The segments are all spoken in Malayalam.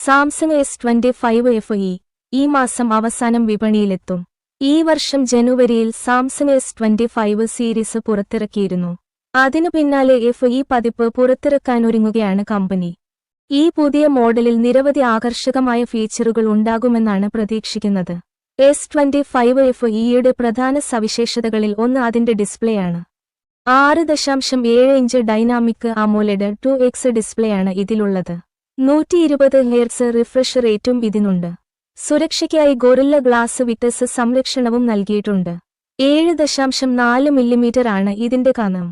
Samsung S twenty five F E ഈ മാസം അവസാനം വിപണിയിലെത്തും. ഈ വർഷം ജനുവരിയിൽ Samsung S twenty five series പുറത്തിറക്കിയിരുന്നു. അതിനു പിന്നാലെ എഫ് ഇ പതിപ്പ് പുറത്തിറക്കാനൊരുങ്ങുകയാണ് കമ്പനി. ഈ പുതിയ മോഡലിൽ നിരവധി ആകർഷകമായ ഫീച്ചറുകൾ ഉണ്ടാകുമെന്നാണ് പ്രതീക്ഷിക്കുന്നത്. എസ് ട്വന്റി ഫൈവ് എഫ് ഇയുടെ പ്രധാന സവിശേഷതകളിൽ ഒന്ന് അതിന്റെ ഡിസ്പ്ലേയാണ്. ആറ് ദശാംശം ഏഴ് inch dynamic AMOLED two X ഡിസ്പ്ലേയാണ് ഇതിലുള്ളത്. നൂറ്റി ഇരുപത് ഹെയർസ് റിഫ്രഷ് റേറ്റും ഇതിനുണ്ട്. സുരക്ഷയ്ക്കായി ഗൊറില്ല ഗ്ലാസ് വിറ്റസ് സംരക്ഷണവും നൽകിയിട്ടുണ്ട്. ഏഴ് ദശാംശം നാല് മില്ലിമീറ്റർ ആണ് ഇതിന്റെ കനം.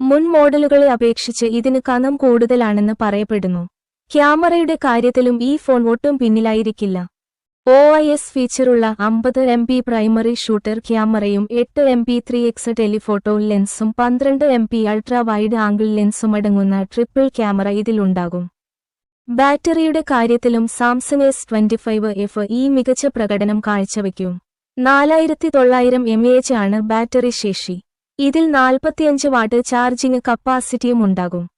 മുൻ മോഡലുകളെ അപേക്ഷിച്ച് ഇതിന് കനം കൂടുതലാണെന്ന് പറയപ്പെടുന്നു. ക്യാമറയുടെ കാര്യത്തിലും ഈ ഫോൺ ഒട്ടും പിന്നിലായിരിക്കില്ല. ഒ ഐ എസ് ഫീച്ചറുള്ള അമ്പത് എം പി പ്രൈമറി ഷൂട്ടർ ക്യാമറയും എട്ട് M P three X telephoto ലെൻസും പന്ത്രണ്ട് M P ultra wide angle ലെൻസും അടങ്ങുന്ന ട്രിപ്പിൾ ക്യാമറ ഇതിലുണ്ടാകും. ബാറ്ററിയുടെ കാര്യത്തിലും Samsung S twenty five F E മികച്ച പ്രകടനം കാഴ്ചവെക്കും. നാലായിരത്തി തൊള്ളായിരം എം എച്ച് ആണ് ബാറ്ററി ശേഷി. ഇതിൽ നാൽപ്പത്തിയഞ്ച് വാട്ട് ചാർജിംഗ് കപ്പാസിറ്റിയും ഉണ്ടാകും.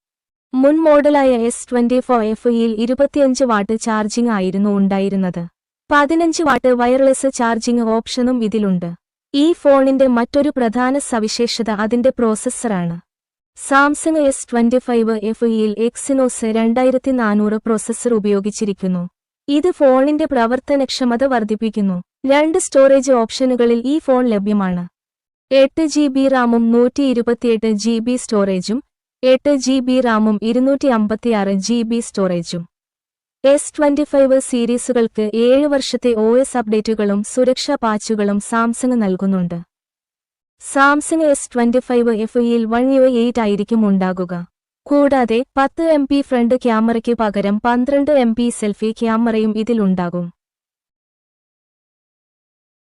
മുൻ മോഡലായ എസ് ട്വന്റി ഫോർ എഫ് ഇയിൽ ഇരുപത്തിയഞ്ച് വാട്ട് ചാർജിംഗ് ആയിരുന്നു ഉണ്ടായിരുന്നത്. പതിനഞ്ച് വാട്ട് വയർലെസ് ചാർജിംഗ് ഓപ്ഷനും ഇതിലുണ്ട്. ഈ ഫോണിന്റെ മറ്റൊരു പ്രധാന സവിശേഷത അതിന്റെ പ്രോസസ്സറാണ്. Samsung S twenty five F ഇയിൽ എക്സിനോസ് രണ്ടായിരത്തി നാനൂറ് പ്രോസസ്സർ ഉപയോഗിച്ചിരിക്കുന്നു. ഇത് ഫോണിന്റെ പ്രവർത്തനക്ഷമത വർദ്ധിപ്പിക്കുന്നു. രണ്ട് സ്റ്റോറേജ് ഓപ്ഷനുകളിൽ ഈ ഫോൺ ലഭ്യമാണ്. എട്ട് ജി ബി റാമും നൂറ്റി ഇരുപത്തിയെട്ട് ജി ബി സ്റ്റോറേജും എട്ട് ജി ബി റാമും ഇരുന്നൂറ്റി അമ്പത്തിയാറ് ജി ബി സ്റ്റോറേജും എസ് ട്വന്റി ഫൈവ് സീരീസുകൾക്ക് ഏഴ് വർഷത്തെ ഒ എസ് അപ്ഡേറ്റുകളും സുരക്ഷാ പാച്ചുകളും സാംസങ് നൽകുന്നുണ്ട്. Samsung S twenty five F ഇയിൽ വൺ യു എയ്റ്റ് ആയിരിക്കും ഉണ്ടാകുക. കൂടാതെ പത്ത് എം പി ഫ്രണ്ട് ക്യാമറയ്ക്ക് പകരം പന്ത്രണ്ട് എം പി സെൽഫി ക്യാമറയും ഇതിലുണ്ടാകും